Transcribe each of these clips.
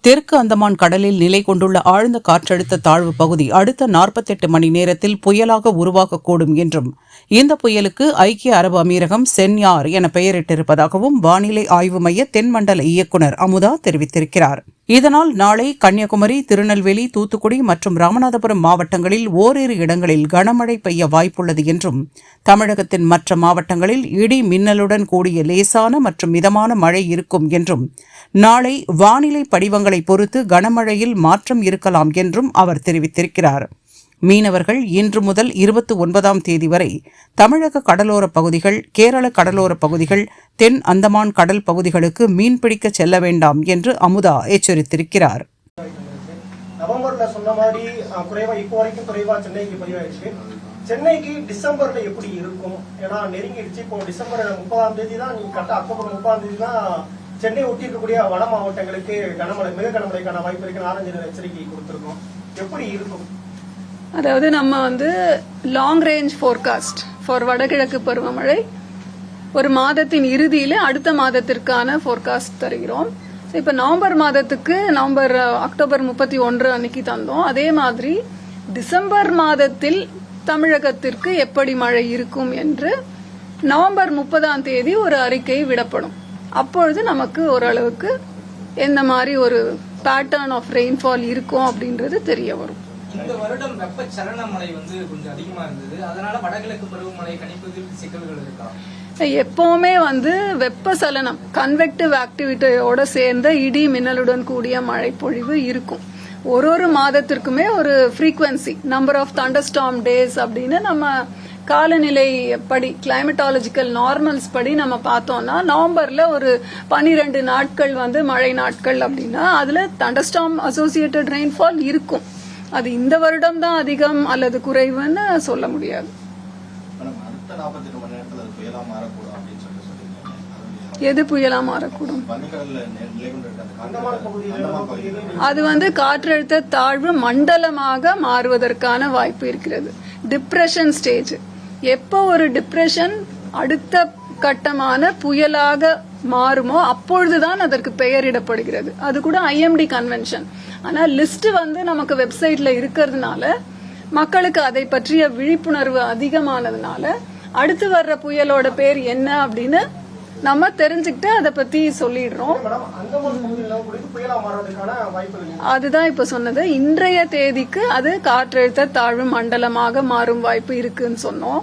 தெற்கு அந்தமான் கடலில் நிலை கொண்டுள்ள ஆழ்ந்த காற்றழுத்த தாழ்வு பகுதி அடுத்த நாற்பத்தெட்டு மணி நேரத்தில் புயலாக உருவாகக்கூடும் என்றும் இந்த புயலுக்கு ஐக்கிய அரபு அமீரகம் சென்யார் என பெயரிட்டிருப்பதாகவும் வானிலை ஆய்வு மைய தென்மண்டல இயக்குநர் அமுதா தெரிவித்திருக்கிறார். இதனால் நாளை கன்னியாகுமரி திருநெல்வேலி தூத்துக்குடி மற்றும் ராமநாதபுரம் மாவட்டங்களில் ஓரிரு இடங்களில் கனமழை பெய்ய வாய்ப்புள்ளது என்றும் தமிழகத்தின் மற்ற மாவட்டங்களில் இடி மின்னலுடன் கூடிய லேசான மற்றும் மிதமான மழை இருக்கும் என்றும் நாளை வானிலை படிவங்களை பொறுத்து கனமழையில் மாற்றம் இருக்கலாம் என்றும் அவர் தெரிவித்திருக்கிறார். மீனவர்கள் இன்று முதல் இருபத்தி ஒன்பதாம் தேதி வரை தமிழக கடலோரப் பகுதிகள் கேரள கடலோரப் பகுதிகள் தென் அந்தமான் கடல் பகுதிகளுக்கு மீன்பிடிக்க செல்ல வேண்டாம் என்று அமுதா எச்சரித்திருக்கிறார். நவம்பர்ல சொன்ன மாதிரி குறைவா இப்போ வரைக்கும் குறைவா சென்னைக்கு பதிவாயிடுச்சு. சென்னைக்கு டிசம்பர்ல எப்படி இருக்கும்? ஏன்னா நெருங்கிடுச்சு. இப்போ டிசம்பர் முப்பதாம் தேதி தான் கரெக்டா அக்டோபர் முப்பதாம் தேதி தான் சென்னை ஒட்டி இருக்கக்கூடிய வட மாவட்டங்களுக்கு கனமழை மிக கனமழைக்கான வாய்ப்பு இருக்குன்னு ஆரஞ்சு எச்சரிக்கை கொடுத்திருக்கோம். எப்படி இருக்கும்? அதாவது நம்ம வந்து லாங் ரேஞ்ச் ஃபோர்காஸ்ட் ஃபார் வடகிழக்கு பருவமழை ஒரு மாதத்தின் இறுதியில் அடுத்த மாதத்திற்கான ஃபோர்காஸ்ட் தருகிறோம். இப்போ நவம்பர் மாதத்துக்கு நவம்பர் அக்டோபர் முப்பத்தி ஒன்று அன்னைக்கு தந்தோம். அதே மாதிரி டிசம்பர் மாதத்தில் தமிழகத்திற்கு எப்படி மழை இருக்கும் என்று நவம்பர் முப்பதாம் தேதி ஒரு அறிக்கை விடப்படும். அப்பொழுது நமக்கு ஓரளவுக்கு எந்த மாதிரி ஒரு பேட்டர்ன் ஆஃப் ரெயின்ஃபால் இருக்கும் அப்படின்றது தெரிய வரும். இந்த வருடம் வெப்ப சலன மழை வந்து கொஞ்சம் அதிகமா இருந்தது. அதனால வடகிழக்கு பருவமழை கணிப்பதில் சிக்கல்கள் இருக்கா? எப்பவுமே வந்து வெப்பசலனம் கன்வெக்டிவ் ஆக்டிவிட்டியோட சேர்ந்த இடி மின்னலுடன் கூடிய மழை பொழிவு இருக்கும். ஒரு ஒரு மாதத்திற்குமே ஒரு frequency number of thunderstorm days அப்படின்னு நம்ம காலநிலை படி கிளைமட்டாலஜிக்கல் நார்மல்ஸ் படி நம்ம பார்த்தோம்னா நவம்பர்ல ஒரு பனிரெண்டு நாட்கள் வந்து மழை நாட்கள் அப்படின்னா அதுல தண்டர்ஸ்டாம் அசோசியேட்டட் ரெயின்ஃபால் இருக்கும். அது இந்த வருடம் தான் அதிகம் அல்லது குறைவுன்னு சொல்ல முடியாது. எது புயலா மாறக்கூடும்? அது வந்து காற்றழுத்த தாழ்வு மண்டலமாக மாறுவதற்கான வாய்ப்பு இருக்கிறது. டிப்ரெஷன் ஸ்டேஜ் எப்போ ஒரு டிப்ரெஷன் அடுத்த கட்டமான புயலாக மாறுமோ அப்பொழுதுதான் அதற்கு பெயரிடப்படுகிறது. அது கூட ஐஎம்டி கன்வென்ஷன் ஆனா லிஸ்ட் வந்து நமக்கு வெப்சைட்ல இருக்கிறதுனால மக்களுக்கு அதை பற்றிய விழிப்புணர்வு அதிகமானதுனால அடுத்து வர்ற புயலோட பேர் என்ன அப்படின்னு நம்ம தெரிஞ்சுக்கிட்டு அதை பத்தி சொல்லிடுறோம். அதுதான் இப்ப சொன்னது. இன்றைய தேதிக்கு அது காற்றழுத்த தாழ்வு மண்டலமாக மாறும் வாய்ப்பு இருக்குன்னு சொன்னோம்.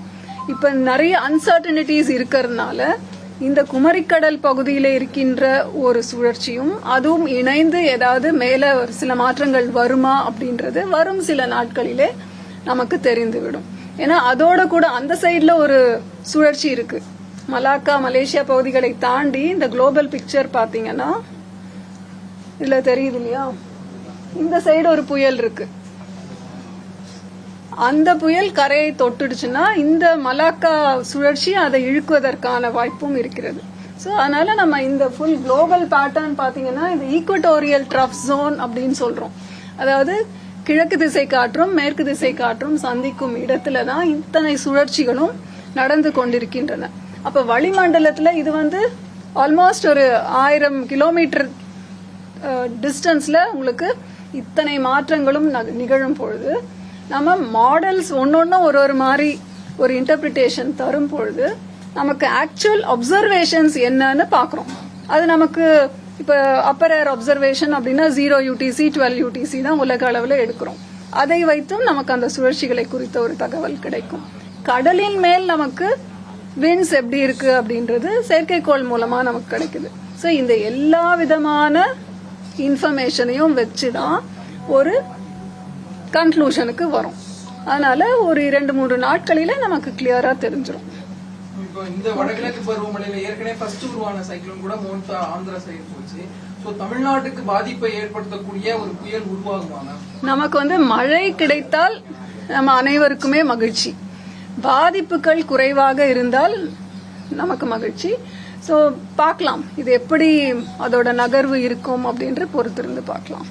இப்ப நிறைய அன்சர்டனிட்டிஸ் இருக்கிறதுனால இந்த குமரிக்கடல் பகுதியில் இருக்கின்ற ஒரு சுழற்சியும் அதுவும் இணைந்து ஏதாவது மேலே ஒரு சில மாற்றங்கள் வருமா அப்படின்றது வரும் சில நாட்களிலே நமக்கு தெரிந்துவிடும். ஏன்னா அதோட கூட அந்த சைடில் ஒரு சுழற்சி இருக்கு. மலாக்கா மலேசியா பகுதிகளை தாண்டி இந்த குளோபல் பிக்சர் பார்த்தீங்கன்னா இதில் தெரியுது இல்லையா? இந்த சைடு ஒரு புயல் இருக்குது அந்த புயல் கரையை தொட்டுடுச்சுன்னா இந்த மலாக்கா சுழற்சி அதை இழுக்குவதற்கான வாய்ப்பும் இருக்கிறது. ஸோ அதனால நம்ம இந்த ஃபுல் குளோபல் பேட்டர்ன் பார்த்தீங்கன்னா இது ஈக்குவட்டோரியல் ட்ரஃப் ஜோன் அப்படின்னு சொல்றோம். அதாவது கிழக்கு திசை காற்றும் மேற்கு திசை காற்றும் சந்திக்கும் இடத்துல தான் இத்தனை சுழற்சிகளும் நடந்து கொண்டிருக்கின்றன. அப்ப வளிமண்டலத்துல இது வந்து ஆல்மோஸ்ட் ஒரு ஆயிரம் கிலோமீட்டர் டிஸ்டன்ஸ்ல உங்களுக்கு இத்தனை மாற்றங்களும் நிகழும் பொழுது நம்ம மாடல்ஸ் ஒன்னொன்னும் ஒரு ஒரு மாதிரி ஒரு இன்டர்பிரிட்டேஷன் தரும் பொழுது நமக்கு ஆக்சுவல் அப்சர்வேஷன்ஸ் என்னன்னு பார்க்குறோம் அது நமக்கு இப்போ அப்பர் ஏர் அப்சர்வேஷன் அப்படின்னா ஜீரோ யூடிசி டுவெல் யூடிசி தான் உலக அளவில் எடுக்கிறோம். அதை வைத்தும் நமக்கு அந்த சுழற்சிகளை குறித்த ஒரு தகவல் கிடைக்கும். கடலின் மேல் நமக்கு வின்ஸ் எப்படி இருக்கு அப்படின்றது செயற்கைக்கோள் மூலமா நமக்கு கிடைக்குது. ஸோ இந்த எல்லா விதமான இன்ஃபர்மேஷனையும் வச்சு தான் ஒரு கன்க்ளூஷனுக்கு வரும். அதனால ஒரு இரண்டு மூன்று நாட்களில நமக்கு கிளியரா தெரிஞ்சிடும் இந்த வடகிழக்கு பருவமழையில ஏற்கனவே ஃபர்ஸ்ட் உருவான சைக்ளோன் கூட மோன்டா ஆந்திரா சைடு போச்சு. சோ தமிழ்நாட்டுக்கு பாதிப்பை ஏற்படுத்தக்கூடிய ஒரு புயல் உருவாகுமாங்க நமக்கு வந்து மழை கிடைத்தால் நம்ம அனைவருக்குமே மகிழ்ச்சி. பாதிப்புகள் குறைவாக இருந்தால் நமக்கு மகிழ்ச்சி. ஸோ பார்க்கலாம். இது எப்படி அதோட நகர்வு இருக்கும் அப்படின்ற பொறுத்திருந்து பார்க்கலாம்.